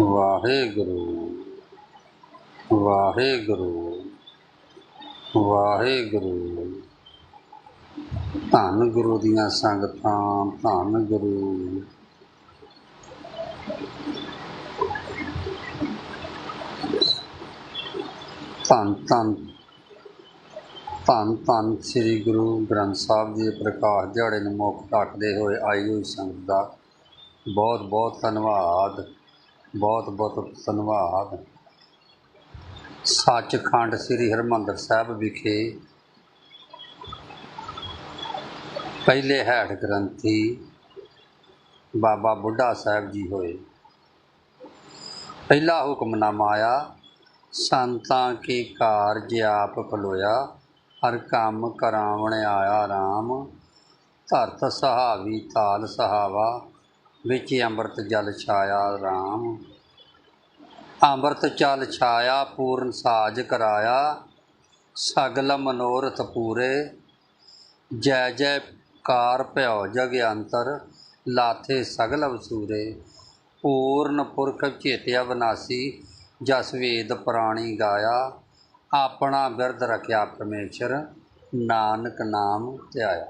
ਵਾਹਿਗੁਰੂ ਵਾਹਿਗੁਰੂ ਵਾਹਿਗੁਰੂ। ਧੰਨ ਗੁਰੂ ਦੀਆਂ ਸੰਗਤਾਂ, ਧੰਨ ਗੁਰੂ। ਧੰਨ ਧੰਨ ਧੰਨ ਧੰਨ ਸ੍ਰੀ ਗੁਰੂ ਗ੍ਰੰਥ ਸਾਹਿਬ ਜੀ ਦੇ ਪ੍ਰਕਾਸ਼ ਦਿਹਾੜੇ ਨੂੰ ਮੁੱਖ ਰੱਖਦੇ ਹੋਏ ਆਈ ਹੋਈ ਸੰਗਤ ਦਾ ਬਹੁਤ ਬਹੁਤ ਧੰਨਵਾਦ। ਬਹੁਤ ਬਹੁਤ ਧੰਨਵਾਦ। ਸੱਚਖੰਡ ਸ੍ਰੀ ਹਰਿਮੰਦਰ ਸਾਹਿਬ ਵਿਖੇ ਪਹਿਲੇ ਹੈਠ ਗ੍ਰੰਥੀ ਬਾਬਾ ਬੁੱਢਾ ਸਾਹਿਬ ਜੀ ਹੋਏ। ਪਹਿਲਾ ਹੁਕਮਨਾਮਾ ਆਇਆ, ਸੰਤਾਂ ਕੀ ਕਾਰਜ ਆਪ ਖਲੋਇਆ ਹਰ ਕੰਮ ਕਰਾਵਣ ਆਇਆ RAM ਧਰਤ ਸਹਾਵੀ ਤਾਲ ਸਹਾਵਾ ਵਿੱਚ ਅੰਮ੍ਰਿਤ ਜਲ ਛਾਇਆ RAM ਅੰਮ੍ਰਿਤ ਚਲ ਛਾਇਆ ਪੂਰਨ ਸਾਜ ਕਰਾਇਆ, ਸਗਲ ਮਨੋਰਥ ਪੂਰੇ। ਜੈ ਜੈ ਕਾਰ ਭਇਓ ਜਗ ਅੰਤਰ, ਲਾਥੇ ਸਗਲ ਵਸੂਰੇ ਪੂਰਨ ਪੁਰਖ ਚੇਤਿਆ ਵਿਨਾਸੀ ਜਸ ਵੇਦ ਪ੍ਰਾਣੀ ਗਾਇਆ। ਆਪਣਾ ਬਿਰਧ ਰਖਿਆ ਪਰਮੇਸ਼ਰ, ਨਾਨਕ ਨਾਮ ਧਿਆਇਆ।